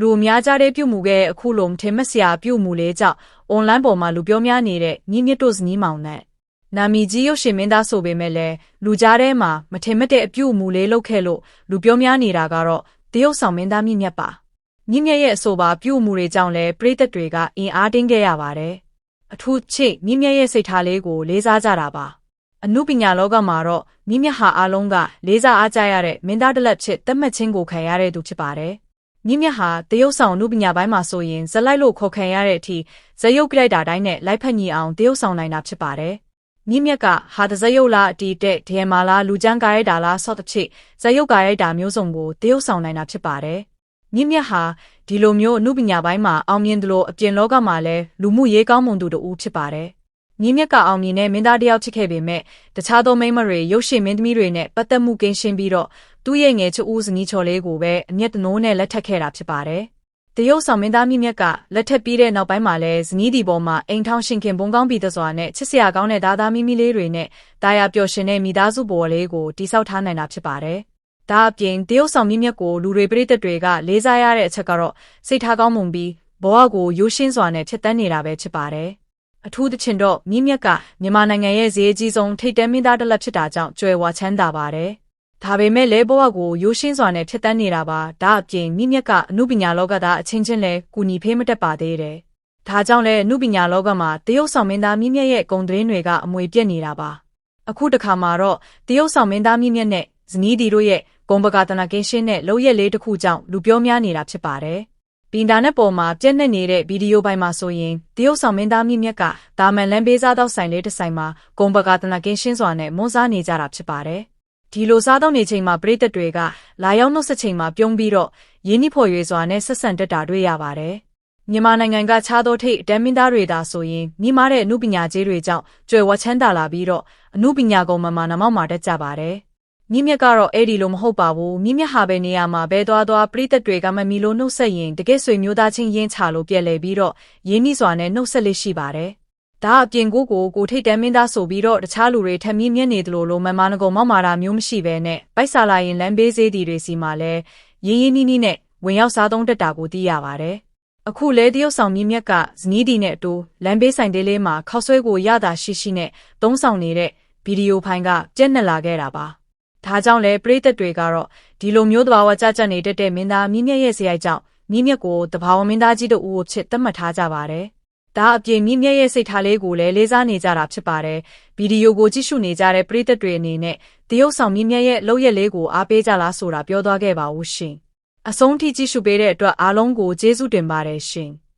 လူအများကြားတဲ့ပြုမှုခဲ့အခုလိုထင်မစရာပြုမှုလေးကြောင့်အွန်လိုင်းပေါ်မှာလူပြောများနေတဲ့ညီမြင့်တို့ဇနီးမောင်နဲ့နာမည်ကြီးရုပ်ရှင်မင်းသားဆိုပေမဲ့လည်းလူကြားထဲမှာမထင်မှတ်တဲ့အပြုမှုလေးလုပ်ခဲ့လို့လူပြောများနေတာကတော့တရုတ်ဆောင်မင်းသားမြင့်မြတ်ပါမြင့်မြတ်ရဲ့အဆိုပါပြုမှုတွေကြောင့်လည်းပရိသတ်တွေကအင်အားတင်းခဲ့ရပါတယ်အထူးချစ်မြင့်မြတ်ရဲ့စိတ်ထားလေးကိုလေးစားကြတာပါအမှုပညာလောကမှာတော့မြင့်မြတ်ဟာအားလုံးကလေးစားအားကြရတဲ့မင်းသားတစ်လက်ချစ်တတ်မှတ်ခြင်းကိုခံရတဲ့သူဖြစ်ပါတယ် မြင့်မြတ်ဟာတရုတ်ဆောင်နုပညာပိုင်းမှာဆိုရင်ဇက်လိုက်လို့ခေါ်ခံရတဲ့အထိဇက်ရုပ်ကြိုက်တာတိုင်းနဲ့လိုက်ဖက်ညီအောင်တရုတ်ဆောင်နိုင်တာဖြစ်ပါတယ်။မြင့်မြတ်ကဟာတဇက်ရုပ်လားအတီးတဲ့ဒဲမာလားလူချမ်းကားရိုက်တာလားဆော့တစ်ချစ်ဇက်ရုပ်ကားရိုက်တာမျိုးစုံကိုတရုတ်ဆောင်နိုင်တာဖြစ်ပါတယ်။မြင့်မြတ်ဟာဒီလိုမျိုးအနုပညာပိုင်းမှာအောင်မြင်သလိုအပြင်လောကမှာလည်းလူမှုရေးကောင်းမွန်သူတူဖြစ်ပါတယ်။ မြင့်မြတ်ကအောင်မြင်တဲ့မင်းသားတယောက်ဖြစ်ခဲ့ပေမဲ့တခြားသောမိန်းမတွေရုပ်ရှင်မင်းသမီးတွေနဲ့ပတ်သက်မှုကင်းရှင်းပြီးတော့သူ့ရဲ့ငယ်ချူဦးဇနီးချော်လေးကိုပဲအမျက်တနိုးနဲ့လက်ထပ်ခဲ့တာဖြစ်ပါတယ်။တရုတ်ဆောင်မင်းသားမြင့်မြတ်ကလက်ထပ်ပြီးတဲ့နောက်ပိုင်းမှာလည်းဇနီးဒီပေါ်မှာအိမ်ထောင်ရှင်ခင်ဘုံကောင်းပြီးသစွာနဲ့ချစ်စရာကောင်းတဲ့သားသားမိမိလေးတွေနဲ့တာယာပျော်ရှင်တဲ့မိသားစုပေါ်လေးကိုတိဆောက်ထားနိုင်တာဖြစ်ပါတယ်။ဒါအပြင်တရုတ်ဆောင်မြင့်မြတ်ကိုလူတွေပြိတ္တတွေကလေးစားရတဲ့အချက်ကတော့စိတ်ထားကောင်းမွန်ပြီးဘဝကိုရိုးရှင်းစွာနဲ့ဖြစ်တန်းနေတာပဲဖြစ်ပါတယ်။ အထူးသဖြင့်တော့မြင့်မြတ်ကမြန်မာနိုင်ငံရဲ့ဈေးကြီးဆုံးထိတ်တဲမင်းသားတစ်လက်ဖြစ်တာကြောင့်ကြွယ်ဝချမ်းသာပါတယ်။ဒါပေမဲ့လဲဘဝကိုရိုးရှင်းစွာနဲ့ဖြစ်တန်းနေတာပါဒါအပြင်မိမြက်ကအမှုပညာလောကသားအချင်းချင်းလဲကူညီဖေးမတက်ပါသေးတယ်ဒါကြောင့်လဲအမှုပညာလောကမှာတရုတ်ဆောင်မင်းသားမိမြက်ရဲ့ဂုံသတင်းတွေကအမွေပြက်နေတာပါအခုတခါမှာတော့တရုတ်ဆောင်မင်းသားမိမြက်နဲ့ဇနီးဒီတို့ရဲ့ဂုံပကာတနာကင်းရှင်းတဲ့လောက်ရက်လေးတစ်ခုကြောင့်လူပြောများနေတာဖြစ်ပါတယ် ပင်တာနဲ့ပေါ်မှာပြက်နေနေတဲ့ဗီဒီယိုပိုင်းမှာဆိုရင်တရုတ်ဆောင်မင်းသားမြင့်မြတ်ကဒါမန်လန်ပေးစားတော့ဆိုင်လေးတစ်ဆိုင်မှာဂုံပကာတနာကင်းရှင်းစွာနဲ့မွန်းစားနေကြတာဖြစ်ပါတယ်ဒီလိုစားတော့နေချိန်မှာပရိသတ်တွေကလာရောက်နှုတ်ဆက်ချိန်မှာပြုံးပြီးတော့ရင်းနှီးဖော်ရွေစွာနဲ့ဆက်ဆံတက်တာတွေ့ရပါတယ်။မြန်မာနိုင်ငံကခြားသောထိတ်အတန်းမင်းသားတွေသာဆိုရင်မြင့်မားတဲ့အမှုပညာကြီးတွေကြောင့်ကြွယ်ဝချမ်းသာလာပြီးတော့အမှုပညာကုန်မှမှနမောက်မှာတက်ကြပါတယ်။ မြင့်မြတ်ကတော့အဲ့ဒီလိုမဟုတ်ပါဘူး။မြင့်မြတ်ဟာပဲနေရာမှာဘဲသွားသွားပရိသတ်တွေကမမီလို့နှုတ်ဆက်ရင်တကယ်ဆွေမျိုးသားချင်းရင်းချလို့ပြက်လေပြီးတော့ရင်းနှီးစွာနဲ့နှုတ်ဆက်လေးရှိပါတယ်ဒါအပြင်ကိုကိုကိုထိတ်တန်းမင်းသားဆိုပြီးတော့တခြားလူတွေထမင်းမြက်နေသလိုလိုမမနကုံမောက်မာတာမျိုးမရှိဘဲနဲ့ပိုက်ဆာလာရင်လမ်းဘေးဈေးဒီတွေစီမှာလဲရင်းရင်းနှီးနှီးနဲ့ဝင်ရောက်စားသုံးတက်တာကိုသိရပါတယ်။အခုလဲတရုတ်ဆောင်မြင့်မြတ်ကဇနီးဒီနဲ့အတူလမ်းဘေးဆိုင်သေးလေးမှာခောက်ဆွဲကိုရတာရှိရှိနဲ့သုံးဆောင်နေတဲ့ဗီဒီယိုဖိုင်ကပြက်နက်လာခဲ့တာပါ။ ဒါကြောင့်လဲပရိသတ်တွေကတော့ဒီလိုမျိုးတဘာဝကြကြနေတတ်တဲ့မင်းသားမြင့်မြတ်ရဲ့ဇယိုက်ကြောင့်မြင့်မြတ်ကိုတဘာဝမင်းသားကြီးတို့ဦးကိုချစ်သတ်မှတ်ထားကြပါတယ်။ဒါအပြင်မြင့်မြတ်ရဲ့စိတ်ထားလေးကိုလည်းလေးစားနေကြတာဖြစ်ပါတယ်။ဗီဒီယိုကိုကြည့်ရှုနေကြတဲ့ပရိသတ်တွေအနေနဲ့တရုတ်ဆောင်မြင့်မြတ်ရဲ့လုပ်ရက်လေးကိုအားပေးကြလားဆိုတာပြောသွားခဲ့ပါဦးရှင်။အဆုံးထိကြည့်ရှုပေးတဲ့အတွက်အားလုံးကိုကျေးဇူးတင်ပါတယ်ရှင်။